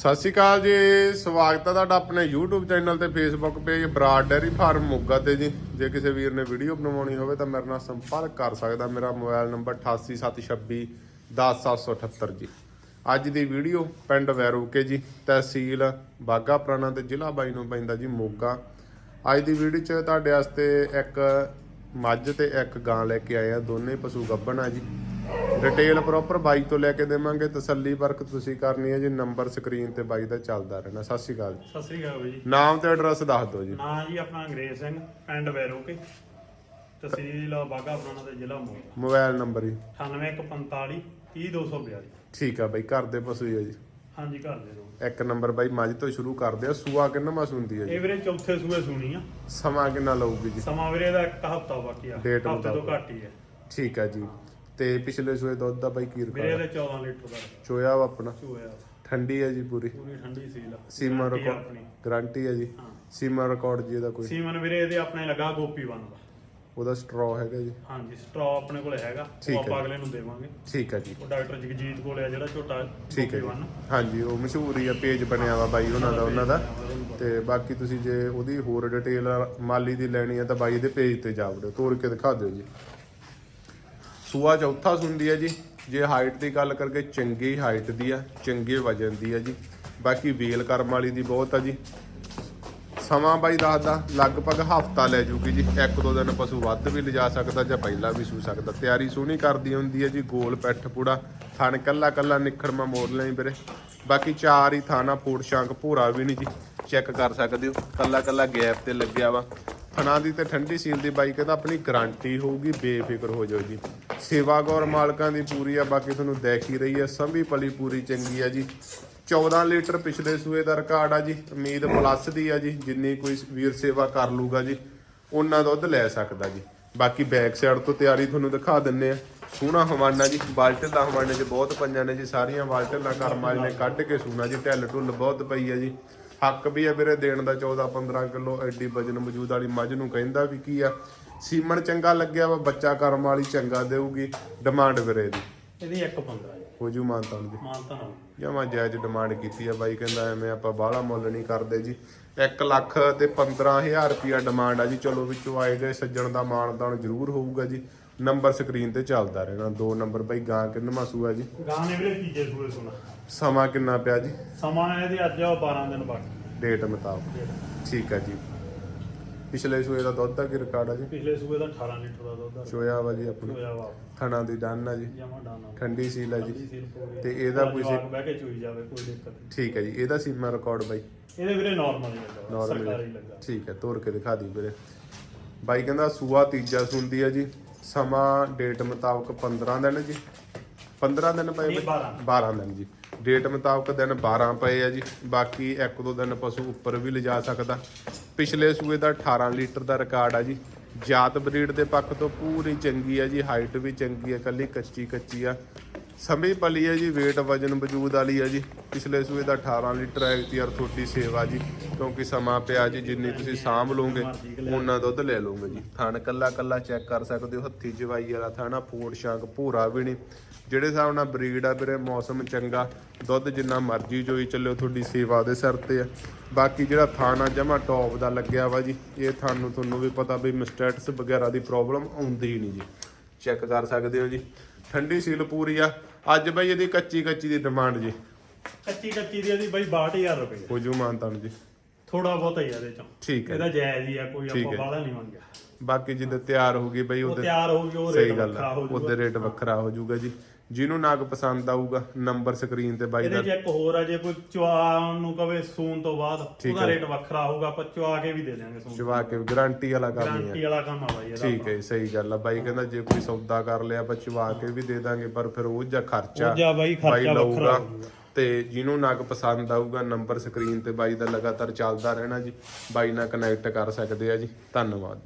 ਸਤਿ ਸ਼੍ਰੀ ਅਕਾਲ ਜੀ, ਸਵਾਗਤ ਹੈ ਤੁਹਾਡਾ ਆਪਣੇ YouTube ਚੈਨਲ ਤੇ Facebook page Brar dairy farm Moga ਤੇ ਜੀ। ਜੇ ਕਿਸੇ ਵੀਰ ਨੇ ਵੀਡੀਓ ਬਣਵਾਉਣੀ ਹੋਵੇ ਤਾਂ ਮੇਰੇ ਨਾਲ ਸੰਪਰਕ ਕਰ ਸਕਦਾ, ਮੇਰਾ ਮੋਬਾਈਲ ਨੰਬਰ 8876 10778 ਜੀ। ਅੱਜ ਦੀ ਵੀਡੀਓ ਪਿੰਡ ਵੈਰੋਕੇ ਜੀ, ਤਹਿਸੀਲ ਬਾਗਾ ਪੁਰਾਣਾ ਤੇ ਜ਼ਿਲ੍ਹਾ ਬਾਈ ਨੂੰ ਪੈਂਦਾ ਜੀ ਮੋਗਾ। ਅੱਜ ਦੀ ਵੀਡੀਓ 'ਚ ਤੁਹਾਡੇ ਵਾਸਤੇ ਇੱਕ ਮੱਝ ਤੇ ਇੱਕ ਗਾਂ ਲੈ ਕੇ ਆਏ ਆ, ਦੋਨੇ ਪਸ਼ੂ ਗੱਭਣ ਆ ਜੀ। ਡਿਟੇਲ ਪ੍ਰੋਪਰ ਬਾਈ ਤੋਂ ਲੈ ਕੇ ਦੇਵਾਂਗੇ ਤਸੱਲੀ ਵਰਕ ਤੁਸੀਂ ਕਰਨੀ ਹੈ ਜੀ ਨੰਬਰ ਸਕਰੀਨ ਤੇ ਬਾਈ ਦਾ ਚੱਲਦਾ ਰਹਿਣਾ। ਸਤਿ ਸ਼੍ਰੀ ਅਕਾਲ ਜੀ। ਸਤਿ ਸ੍ਰੀ ਅਕਾਲ ਬਾਈ ਜੀ। ਨਾਮ ਤੇ ਐਡਰੈਸ ਦੱਸ ਦਿਓ ਜੀ। ਨਾਂ ਜੀ ਆਪਣਾ ਅੰਗਰੇਜ਼ ਸਿੰਘ ਪਿੰਡ ਵੈਰੋਕੇ। ਤਹਿਸੀਲ ਬਾਗਾ ਪੁਰਾਣਾ ਤੇ ਜ਼ਿਲ੍ਹਾ ਮੋਗਾ। ਮੋਬਾਈਲ ਨੰਬਰ ਜੀ। 9145 30242 ਠੀਕ ਆ ਬਾਈ ਘਰ ਦੇ ਪਸ਼ੂ ਹੀ ਆ ਜੀ। ਹਾਂਜੀ ਘਰ ਦੇ ਦੋ। ਇੱਕ ਨੰਬਰ ਬਾਈ ਮੱਝ ਤੋਂ ਸ਼ੁਰੂ ਕਰਦੇ ਆ। ਸੂਆ ਕਿੰਨਾ ਮਾਸ ਹੁੰਦੀ ਹੈ ਜੀ? ਇਹ ਵੀਰੇ ਚੌਥੇ ਸੂਏ ਸੁਣੀ ਆ। ਸਮਾਂ ਕਿੰਨਾ ਲਊਗੀ ਜੀ? ਸਮਾਂ ਵੀਰੇ ਦਾ ਇੱਕ ਹਫਤਾ ਬਾਕੀ ਆ। Date ਹਫ਼ਤੇ ਤੋਂ ਮੁਤਾਬਕ। ਘੱਟ ਹੀ ਹੈ ਠੀਕ ਆ ਜੀ। ਤੇ ਪਿਛਲੇ ਸੂਏ ਦੁੱਧ ਦਾ ਬਾਈ ਕੀ ਵੀਰੇ ਰਿਕਾਰਡ ਇਹਦੇ 14 ਲੀਟਰ ਦਾ। ਚੋਇਆ ਵਾ ਆਪਣਾ? ਚੂਇਆ ਠੰਡੀ ਹੈ ਜੀ ਪੂਰੀ? ਪੂਰੀ ਠੰਡੀ ਸੀਲ ਆ। ਸੀਮਾ ਆ ਰਿਕਾਰਡ ਆਪਣੀ। ਗਾਰੰਟੀ ਹੈ ਜੀ? ਹਾਂ। ਸੀਮਾ ਰਿਕਾਰਡ ਜੀ ਇਹਦਾ ਕੋਈ? ਸੀਮਨ ਵੀਰੇ ਇਹਦੇ ਆਪਣੇ ਲੱਗਾ ਗੋਪੀ ਵਨ ਦਾ। ਉਹਦਾ ਸਟ੍ਰੋ ਹੈਗਾ ਜੀ। ਹਾਂਜੀ ਸਟ੍ਰੋ ਆਪਣੇ ਕੋਲੇ ਹੈਗਾ। ਠੀਕ ਉਹ ਹੈ। ਆਪਾਂ ਅਗਲੇ ਨੂੰ ਦੇਵਾਂਗੇ। ਠੀਕ ਆ ਜੀ। ਉਹ ਡਾਕਟਰ ਜਗਜੀਤ ਕੋਲੇ ਆ ਜਿਹੜਾ ਛੋਟਾ ਠੀਕ ਹੈ ਜੀ। ਹਾਂਜੀ ਉਹ ਮਸ਼ਹੂਰ ਹੀ ਆ ਪੇਜ ਬਣਿਆ ਵਾ ਬਾਈ ਉਹਨਾਂ ਦਾ ਉਹਨਾਂ ਦਾ। ਤੇ ਬਾਕੀ ਤੁਸੀਂ ਜੇ ਉਹਦੀ ਹੋਰ ਡਿਟੇਲ ਮਾਲੀ ਦੀ ਲੈਣੀ ਹੈ ਤਾਂ ਬਾਈ ਦੇ ਪੇਜ ਤੇ ਜਾ ਵੜੋ ਤੋੜ ਕੇ ਦਿਖਾ ਦਿਓ ਜੀ। ਸੂਆ ਚੌਥਾ ਸੁੰਦੀ ਹੈ ਜੀ। ਜੇ ਹਾਈਟ ਦੀ ਗੱਲ ਕਰਕੇ ਚੰਗੀ ਹਾਈਟ ਦੀ ਆ, ਚੰਗੇ ਵਜਨ ਦੀ ਆ ਜੀ। ਬਾਕੀ ਵੇਲ ਕਰਮ ਵਾਲੀ ਦੀ ਬਹੁਤ ਆ ਜੀ। ਸਮਾਂ ਬਾਈ ਦੱਸਦਾ, ਲਗਭਗ ਹਫਤਾ ਲੈ ਜੂਗੀ ਜੀ। ਇੱਕ ਦੋ ਦਿਨ ਪਸ਼ੂ ਵੱਧ ਵੀ ਲਿਜਾ ਸਕਦਾ ਜਾਂ ਪਹਿਲਾਂ ਵੀ ਸੂ ਸਕਦਾ। ਤਿਆਰੀ ਸੋਹਣੀ ਕਰਦੀ ਹੁੰਦੀ ਹੈ ਜੀ, ਗੋਲ ਪੈਠ ਪੂੜਾ। ਥਣ ਕੱਲਾ ਕੱਲਾ ਨਿਖੜਮਾ ਮੋੜ ਲਈ ਵੀਰੇ। ਬਾਕੀ ਚਾਰ ਹੀ ਥਾਣਾ ਫੂਡ ਸ਼ਾਂਕ ਭੂਰਾ ਵੀ ਨਹੀਂ ਜੀ। ਚੈੱਕ ਕਰ ਸਕਦੇ ਹੋ, ਕੱਲਾ ਕੱਲਾ ਗੈਪ ਤੇ ਲੱਗਿਆ ਵਾ। ਥਣਾ ਦੀ ਤੇ ਠੰਡੀ ਸੀਲ ਦੀ ਬਾਈਕ ਕਹਿੰਦਾ ਆਪਣੀ ਗਾਰੰਟੀ ਹੋਊਗੀ, ਬੇਫਿਕਰ ਹੋ ਜਾਓ ਜੀ। ਸੇਵਾ ਗੌਰ ਮਾਲਕਾਂ ਦੀ ਪੂਰੀ ਆ, ਬਾਕੀ ਤੁਹਾਨੂੰ ਦੇਖ ਹੀ ਰਹੀ ਹੈ ਸੰਭੀ ਪਲੀ ਪੂਰੀ ਚੰਗੀ ਆ ਜੀ। 14 ਲੀਟਰ ਪਿਛਲੇ ਸੂਏ ਦਾ ਰਿਕਾਰਡ ਆ ਜੀ, ਉਮੀਦ ਪਲੱਸ ਦੀ ਆ ਜੀ, ਜਿੰਨੀ ਕੋਈ ਵੀਰ ਸੇਵਾ ਕਰ ਲੂਗਾ ਜੀ, ਉਹਨਾਂ ਦੁੱਧ ਲੈ ਸਕਦਾ ਜੀ। ਬਾਕੀ ਬੈਕ ਸਾਈਡ ਤੋਂ ਤਿਆਰੀ ਤੁਹਾਨੂੰ ਦਿਖਾ ਦਿੰਨੇ ਆ। ਸੋਹਣਾ ਹਵਾਨਾ ਜੀ ਬਾਲਟੇ ਦਾ ਹਵਾਨੇ 'ਚ ਬਹੁਤ ਪੰਜਾਂ ਨੇ ਜੀ, ਸਾਰੀਆਂ ਬਾਲਟੇ ਦਾ ਕਰਮ ਨੇ ਕੱਢ ਕੇ ਸੂਣਾ ਜੀ ਢਿੱਲ ਢੁੱਲ ਬਹੁਤ ਪਈ ਆ ਜੀ। ਹੱਕ ਵੀ ਆ ਵੀਰੇ ਦੇਣ ਦਾ 14 15 ਕਿਲੋ ਐਡੀ ਵਜਨ ਮੌਜੂਦ ਵਾਲੀ ਮੱਝ ਨੂੰ ਕਹਿੰਦਾ ਵੀ ਕੀ ਆ ਸੀਮਣ ਚੰਗਾ ਲੱਗਿਆ ਵਾ ਬੱਚਾ ਕਰਮ ਵਾਲੀ ਚੰਗਾ ਦੇਊਗੀ ਡਿਮਾਂਡ ਵੀਰੇ ਦੀ ਇਹਦੀ 1.15 ਜੀ ਹੋ। ਜੂ ਮਾਨਤਾ ਜੀ। ਮਾਨਤਾ ਜਮਾ ਜਾਇਜ਼ ਡਿਮਾਂਡ ਕੀਤੀ ਆ ਬਾਈ ਕਹਿੰਦਾ ਐਵੇਂ ਆਪਾਂ ਬਾਹਲਾ ਮੁੱਲ ਨਹੀਂ ਕਰਦੇ ਜੀ। 1 ਲੱਖ ਤੇ 15000 ਰੁਪਿਆ ਡਿਮਾਂਡ ਆ ਜੀ। ਚਲੋ ਵਿੱਚੋਂ ਆਏ ਗਏ ਸੱਜਣ ਦਾ ਮਾਨਦਾਨ ਜ਼ਰੂਰ ਹੋਊਗਾ ਜੀ। ਨੰਬਰ ਸਕਰੀਨ ਤੇ ਚੱਲਦਾ ਰਹਿਣਾ ਦੋ ਨੰਬਰ ਬਾਈ ਗਾਂ ਕਿੰਨਾ ਸੂਆ ਜੀ? ਗਾਂ ਨੇ ਵੀਰੇ ਤੀਜੇ ਸੂਏ ਸੁਣਾ ਸਮਾਂ ਕਿੰਨਾ ਪਿਆ ਜੀ? ਸਮਾਂ ਇਹਦੇ ਅੱਜ 12 ਦਿਨ ਬਾਕੀ ਡੇਟ ਮੁਤਾਬਕ। ਠੀਕ ਆ ਜੀ। ਪਿਛਲੇ ਸੂਏ ਦਾ ਦੁੱਧ ਦਾ ਕੀ ਰਿਕਾਰਡ ਆ ਜੀ? ਪਿਛਲੇ ਸੂਏ ਦਾ 18 ਲੀਟਰ ਦਾ ਦੁੱਧ ਚੋਇਆ ਵਾ ਜੀ ਆਪਣੀ। ਹੋਇਆ ਵਾ। ਥਣਾ ਦੀ ਡੰਨ ਆ ਜੀ। ਜਮਾ ਡਾਨਾ ਠੰਡੀ ਸੀਲ ਆ ਜੀ। ਤੇ ਇਹਦਾ ਕੋਈ ਸੀ- ਬਹਿ ਕੇ ਚੋਈ ਜਾਵੇ ਕੋਈ ਦਿੱਕਤ ਨਹੀਂ। ਠੀਕ ਹੈ ਜੀ। ਇਹਦਾ ਸੀਮਾ ਰਿਕਾਰਡ ਬਾਈ? ਇਹਦੇ ਵੀਰੇ ਨਾਰਮਲ ਲੱਗਾ। ਸਰਕਾਰੀ ਲੱਗਾ। ਠੀਕ ਹੈ ਤੋੜ ਕੇ ਦਿਖਾ ਦੀ ਵੀਰੇ। ਬਾਈ ਕਹਿੰਦਾ ਸੂਆ ਤੀਜਾ ਸੁੰਦੀ ਹੈ ਜੀ। ਸਮਾਂ ਡੇਟ ਮੁਤਾਬਕ 15 ਦਿਨ ਜੀ। 15 ਦਿਨ ਪਏ ਨਹੀਂ, ਬਈ? 12 12 ਦਿਨ ਜੀ। ਡੇਟ ਮੁਤਾਬਕ ਦਿਨ 12 ਪਏ ਆ ਜੀ। ਬਾਕੀ ਇੱਕ ਦੋ ਦਿਨ ਪਸ਼ੂ ਉੱਪਰ ਵੀ ਲਿਜਾ ਸਕਦਾ। ਪਿਛਲੇ ਸੂਏ ਦਾ 18 ਲੀਟਰ ਦਾ ਰਿਕਾਰਡ ਆ ਜੀ। ਜਾਤ ਬਰੀਡ ਦੇ ਪੱਖ ਤੋਂ ਪੂਰੀ ਚੰਗੀ ਆ ਜੀ। ਹਾਈਟ ਵੀ ਚੰਗੀ ਆ ਕੱਲੀ ਕੱਚੀ ਕੱਚੀ ਆ। ਸਮੇਂ ਪਲੀ ਹੈ ਜੀ, weight ਵਜਨ ਵਜੂਦ ਵਾਲੀ ਹੈ ਜੀ। ਪਿਛਲੇ ਸੂਏ ਦਾ 18 ਲੀਟਰ ਹੈ ਯਾਰ ਤੁਹਾਡੀ ਸੇਵਾ ਜੀ, ਕਿਉਂਕਿ ਸਮਾਂ ਪਿਆ ਜੀ, ਜਿੰਨੀ ਤੁਸੀਂ ਸਾਂਭ ਲਓਗੇ ਉਹਨਾਂ ਦੁੱਧ ਲੈ ਲਓਗੇ ਜੀ। ਥਣ ਕੱਲਾ ਕੱਲਾ ਚੈੱਕ ਕਰ ਸਕਦੇ ਹੋ, ਹੱਥੀ ਜਵਾਈ ਵਾਲਾ ਥਾਣਾ ਫੂਡ ਸ਼ਾਂਕ ਭੂਰਾ ਵੀ ਨਹੀਂ। ਜਿਹੜੇ ਹਿਸਾਬ ਨਾਲ ਬਰੀਡ ਆ ਵੀਰੇ, ਮੌਸਮ ਚੰਗਾ, ਦੁੱਧ ਜਿੰਨਾ ਮਰਜ਼ੀ ਜੋਈ ਚੱਲਿਓ, ਤੁਹਾਡੀ ਸੇਵਾ ਦੇ ਸਿਰ ਤੇ ਆ। ਬਾਕੀ ਜਿਹੜਾ ਥਾਣਾ ਜਮਾ ਟੌਪ ਦਾ ਲੱਗਿਆ ਵਾ ਜੀ, ਇਹ ਤੁਹਾਨੂੰ ਤੁਹਾਨੂੰ ਵੀ ਪਤਾ ਵੀ ਮਿਸਟੈਟਸ ਵਗੈਰਾ ਦੀ ਪ੍ਰੋਬਲਮ ਆਉਂਦੀ ਨਹੀਂ ਜੀ। ਚੈੱਕ ਕਰ ਸਕਦੇ ਹੋ ਜੀ। ਠੰਡੀ ਸੀਲ ਪੂਰੀ ਆ। ਅੱਜ ਬਈ ਇਹਦੀ ਕੱਚੀ ਕੱਚੀ ਦੀ ਡਿਮਾਂਡ ਜੀ। ਕੱਚੀ ਕੱਚੀ ਦੀ ਇਹਦੀ ਬਾਈ 62000 ਰੁਪਏ ਹੋ ਜੂ ਮਾਨਤਾਨ ਜੀ। ਥੋੜਾ ਬਹੁਤ ਹੀ ਆ ਇਹਦੇ ਚੋਂ। ਠੀਕ ਹੈ। ਇਹਦਾ ਜਾਇਜ਼ ਹੀ ਆ ਕੋਈ ਆਪਾਂ ਹੈ। ਬਾਹਲਾ ਨਹੀਂ ਮੰਗਿਆ। ਬਾਕੀ ਜਿੱਦ ਤਿਆਰ ਹੋ ਗਈ ਬਈ ਉਹ ਉਹਦੇ ਤਿਆਰ ਹੋ ਗਿਆ ਉਹ ਰੇਟ ਵੱਖਰਾ ਹੋ ਉਹਦੇ ਜਾਊਗਾ ਰੇਟ ਵੱਖਰਾ ਹੋ ਜਾਊਗਾ ਜੀ। ਜਿਹਨੂੰ ਨਾਗ ਪਸੰਦ ਆਊਗਾ ਨੰਬਰ ਸਕਰੀਨ ਤੇ ਬਾਈ ਦਾ। ਇਹਦੇ ਚ ਇੱਕ ਹੋਰ ਆ ਜੇ ਕੋਈ ਚਵਾ ਨੂੰ ਕਵੇ ਸੂਨ ਤੋਂ ਬਾਅਦ ਠੀਕ ਉਹਦਾ ਹੈ। ਰੇਟ ਵੱਖਰਾ ਹੋਊਗਾ ਆਪਾਂ ਚਵਾ ਕੇ ਵੀ ਦੇ ਦਿਆਂਗੇ ਸੂਨ ਚਵਾ ਕੇ ਗਾਰੰਟੀ ਵਾਲਾ ਕੰਮ ਹੀ ਆ ਗਾਰੰਟੀ ਵਾਲਾ ਕੰਮ ਆ ਬਾਈ ਇਹਦਾ ਠੀਕ ਹੈ ਸਹੀ ਗੱਲ ਆ। ਬਾਈ ਕਹਿੰਦਾ ਜੇ ਕੋਈ ਸੌਦਾ ਕਰ ਲਿਆ ਆਪਾਂ ਚਵਾ ਕੇ ਵੀ ਦੇ ਦਾਂਗੇ ਪਰ ਫਿਰ ਉਹ ਜਾਂ ਖਰਚਾ ਉਹ ਜਾਂ ਬਾਈ ਖਰਚਾ ਬਾਈ ਵੱਖਰਾ ਲਊਗਾ। ਤੇ ਜਿਹਨੂੰ ਨਗ ਪਸੰਦ ਆਊਗਾ ਨੰਬਰ ਸਕਰੀਨ ਤੇ ਬਾਈ ਦਾ ਲਗਾਤਾਰ ਚੱਲਦਾ ਰਹਿਣਾ ਜੀ। ਬਾਈ ਨਾਲ ਕਨੈਕਟ ਕਰ ਸਕਦੇ ਆ ਜੀ। ਧੰਨਵਾਦ।